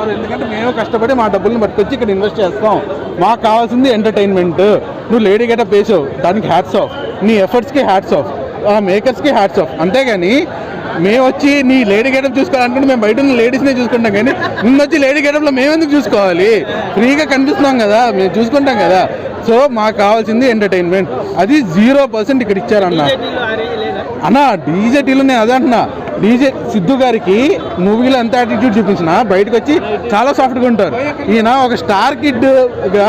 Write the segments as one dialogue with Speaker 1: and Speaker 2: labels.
Speaker 1: రారు ఎందుకంటే మేము కష్టపడి మా డబ్బుల్ని పట్టుకొచ్చి ఇక్కడ ఇన్వెస్ట్ చేస్తాం. మాకు కావాల్సింది ఎంటర్టైన్మెంట్ నువ్వు లేడీ గెటప్ వేసావు. దానికి హ్యాట్స్ ఆఫ్ నీ ఎఫర్ట్స్కి హ్యాట్స్ ఆఫ్ ఆ మేకర్స్కి హ్యాట్స్ ఆఫ్ అంతేగాని మేము వచ్చి నీ లేడీ గెటప్ చూసుకోవాలనుకుంటే మేము బయట ఉన్న లేడీస్నే చూసుకుంటాం కానీ నిన్న వచ్చి లేడీ గెటప్లో మేము ఎందుకు చూసుకోవాలి? ఫ్రీగా కనిపిస్తున్నాం కదా మేము చూసుకుంటాం కదా. సో మాకు కావాల్సింది ఎంటర్టైన్మెంట్ అది జీరో పర్సెంట్ ఇక్కడ ఇచ్చారన్న. అన్న డీజే టీలో నేను అదే అంటున్నా. డీజే సిద్ధు గారికి మూవీలో ఎంత యాటిట్యూడ్ చూపించినా బయటకు వచ్చి చాలా సాఫ్ట్గా ఉంటారు. ఈయన ఒక స్టార్ కిడ్గా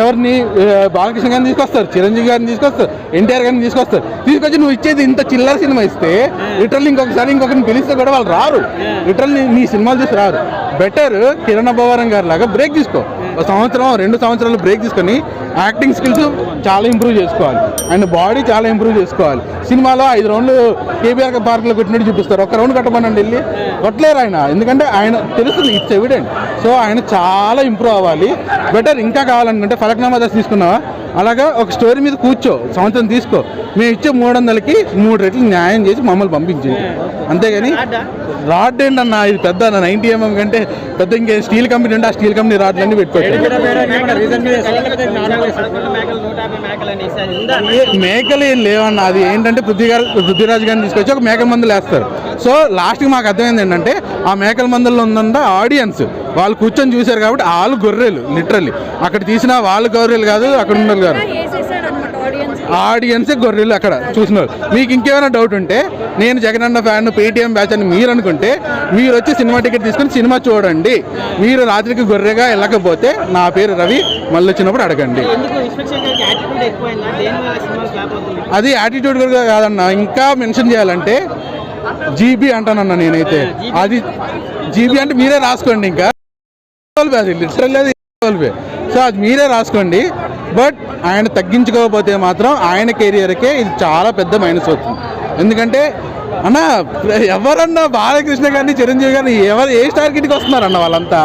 Speaker 1: ఎవరిని బాలకృష్ణ గారిని తీసుకొస్తారు చిరంజీవి గారిని తీసుకొస్తారు ఎన్టీఆర్ గారిని తీసుకొస్తారు. తీసుకొచ్చి నువ్వు ఇచ్చేది ఇంత చిల్లర సినిమా ఇస్తే లిటరల్ ఇంకొకసారి ఇంకొకరిని పిలిస్తే కూడా వాళ్ళు రారు. లిటరల్ నీ సినిమాలు చూసి రారు. బెటర్ కిరణ్ అబ్బవరం గారి లాగా బ్రేక్ తీసుకో. ఒక సంవత్సరం రెండు సంవత్సరాలు బ్రేక్ తీసుకొని యాక్టింగ్ స్కిల్స్ చాలా ఇంప్రూవ్ చేసుకోవాలి. అండ్ బాడీ చాలా ఇంప్రూవ్ చేసుకోవాలి. సినిమాలో ఐదు రౌండ్లు కేబీఆర్ పార్క్లో కొట్టినట్టు చూపిస్తారు. ఒక రౌండ్ కట్టమనండి వెళ్ళి. కొట్టలేరు ఆయన. ఎందుకంటే ఆయన తెలుస్తుంది ఇట్స్ ఎవిడెంట్ సో ఆయన చాలా ఇంప్రూవ్ అవ్వాలి. బెటర్ ఇంకా కావాలనుకుంటే ఫలక్నామా దశ తీసుకున్నావా? అలాగా ఒక స్టోరీ మీద కూర్చో సంవత్సరం తీసుకో. మేము ఇచ్చే మూడు వందలకి మూడు రెట్లు న్యాయం చేసి మమ్మల్ని పంపించింది. అంతేగాని రాడ్ ఏంటన్నా ఇది పెద్ద అన్న నైన్టీ ఎంఎం కంటే పెద్ద ఇంకే స్టీల్ కంపెనీ ఉంటే ఆ స్టీల్ కంపెనీ రాడ్లన్నీ పెట్టుకోవచ్చు
Speaker 2: మేకలు
Speaker 1: ఏ- లేవన్న అది ఏంటంటే పృథ్వీ గారు పృథ్వీరాజ్ గారిని తీసుకొచ్చి ఒక మేకల మందులు వేస్తారు. సో లాస్ట్కి మాకు అర్థమైంది ఏంటంటే ఆ మేకల మందుల్లో ఉందంట ఆడియన్స్ వాళ్ళు కూర్చొని చూశారు కాబట్టి వాళ్ళు గొర్రెలు లిటరల్లీ అక్కడ తీసిన వాళ్ళు గొర్రెలు కాదు అక్కడ ఉన్న వాళ్ళు కాదు
Speaker 3: ఆడియన్స్
Speaker 1: ఆడియన్స్ గొర్రెలు అక్కడ చూసినారు మీకు ఇంకేమైనా డౌట్ ఉంటే నేను జగనన్న ఫ్యాన్ పేటీఎం బ్యాచ్ అని మీరు అనుకుంటే మీరు వచ్చి సినిమా టికెట్ తీసుకొని సినిమా చూడండి. మీరు రాత్రికి గొర్రెగా వెళ్ళకపోతే నా పేరు రవి మళ్ళీ వచ్చినప్పుడు అడగండి.
Speaker 2: ఎందుకు? ఇన్స్పెక్షన్ గారికి యాటిట్యూడ్ ఎక్కువైందా? దేని వల్ల సినిమాలు ఫ్లాప్ అవుతుంది
Speaker 1: అది యాటిట్యూడ్ కూడా కాదన్న. ఇంకా మెన్షన్ చేయాలంటే జీబీ అంటానన్నా నేనైతే. అది జీబీ అంటే మీరే రాసుకోండి ఇంకా. అది లిటరల్ అది సో అది మీరే రాసుకోండి. బట్ ఆయన తగ్గించుకోకపోతే మాత్రం ఆయన కెరియర్కే ఇది చాలా పెద్ద మైనస్ అవుతుంది. ఎందుకంటే అన్న ఎవరన్నా బాలకృష్ణ గారిని చిరంజీవి గారిని ఎవరు ఏ స్టార్ కిట్కి వస్తున్నారన్న వాళ్ళంతా?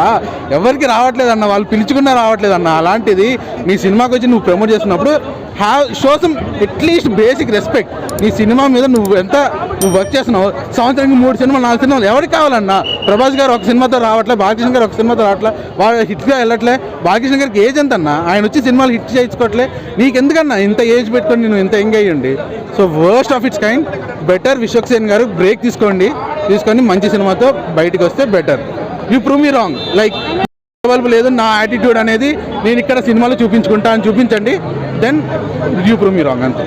Speaker 1: ఎవరికి రావట్లేదు అన్న వాళ్ళు పిలుచుకున్నా రావట్లేదు అన్న అలాంటిది నీ సినిమాకి వచ్చి నువ్వు ప్రమోట్ చేసినప్పుడు have show some at least basic respect నీ సినిమా మీద నువ్వు ఎంత నువ్వు వర్క్ చేస్తున్నావు సంవత్సరానికి మూడు సినిమాలు నాలుగు సినిమాలు ఎవరికి కావాలన్నా ప్రభాస్ గారు ఒక సినిమాతో రావట్లే బాలకృష్ణ గారు ఒక సినిమాతో రావట్లే వాళ్ళు హిట్గా వెళ్ళట్లే బాలకృష్ణ గారికి ఏజ్ ఎంత అన్న ఆయన వచ్చి సినిమాలు హిట్ చేయించుకోవట్లే నీకు ఎందుకన్నా ఇంత ఏజ్ పెట్టుకొని నేను ఇంత ఎంగ్ అయ్యండి? So worst of it's kind better Vishwak Sen గారు బ్రేక్ తీసుకోండి తీసుకొని మంచి సినిమాతో బయటకు వస్తే better you prove me wrong like available లేదు నా యాటిట్యూడ్ అనేది నేను ఇక్కడ సినిమాలో చూపించుకుంటా అని చూపించండి. Then you prove me wrong అంతే